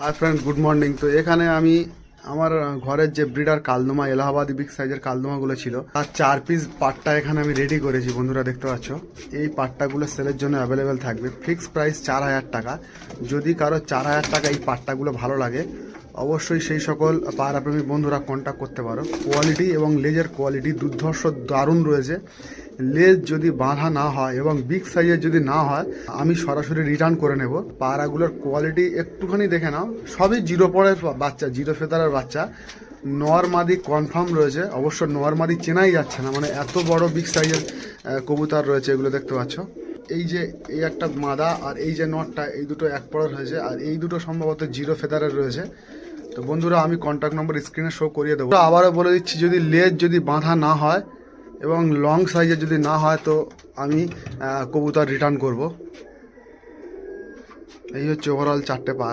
Hi friend good morning তো এখানে আমি আমার ঘরের যে ব্রিডার কালদমা, এলাহাবাদ বিগ সাইজের কালদমাগুলো ছিল, তার চার পিস পাট্টা এখানে আমি রেডি করেছি, বন্ধুরা দেখতে পাচ্ছ। এই পাট্টাগুলো সেলের জন্য অ্যাভেলেবেল থাকবে। ফিক্সড প্রাইস চার হাজার টাকা। যদি কারও চার হাজার টাকা এই পাট্টাগুলো ভালো লাগে অবশ্যই সেই সকল পায়রাপ্রেমী বন্ধুরা কন্ট্যাক্ট করতে পারো। কোয়ালিটি এবং লেজের কোয়ালিটি দুর্ধর্ষ দারুণ রয়েছে। লেজ যদি বাঁধা না হয় এবং বিগ সাইজের যদি না হয়, আমি সরাসরি রিটার্ন করে নেব। পায়রাগুলোর কোয়ালিটি একটুখানি দেখে নাও। সবই জিরো পরের বাচ্চা জিরো ফেতারের বাচ্চা। নর্মাদি কনফার্ম রয়েছে। অবশ্য নর্মাদি চেনাই যাচ্ছে না। মানে এত বড় বিগ সাইজের কবুতর রয়েছে, এগুলো দেখতে পাচ্ছ। এই যে এই একটা মাদা আর এই যে নটটা, এই দুটো এক পড়ার হয়েছে আর এই দুটো সম্ভবত জিরো ফেদারের রয়েছে। তো বন্ধুরা, আমি কন্ট্যাক্ট নম্বর স্ক্রিনে শো করিয়ে দেবো। আবারও বলে দিচ্ছি, যদি লেজ যদি বাঁধা না হয় এবং লং সাইজের যদি না হয়, তো আমি কবুতর রিটার্ন করব। এই হচ্ছে ওভারঅল চারটে পায়রা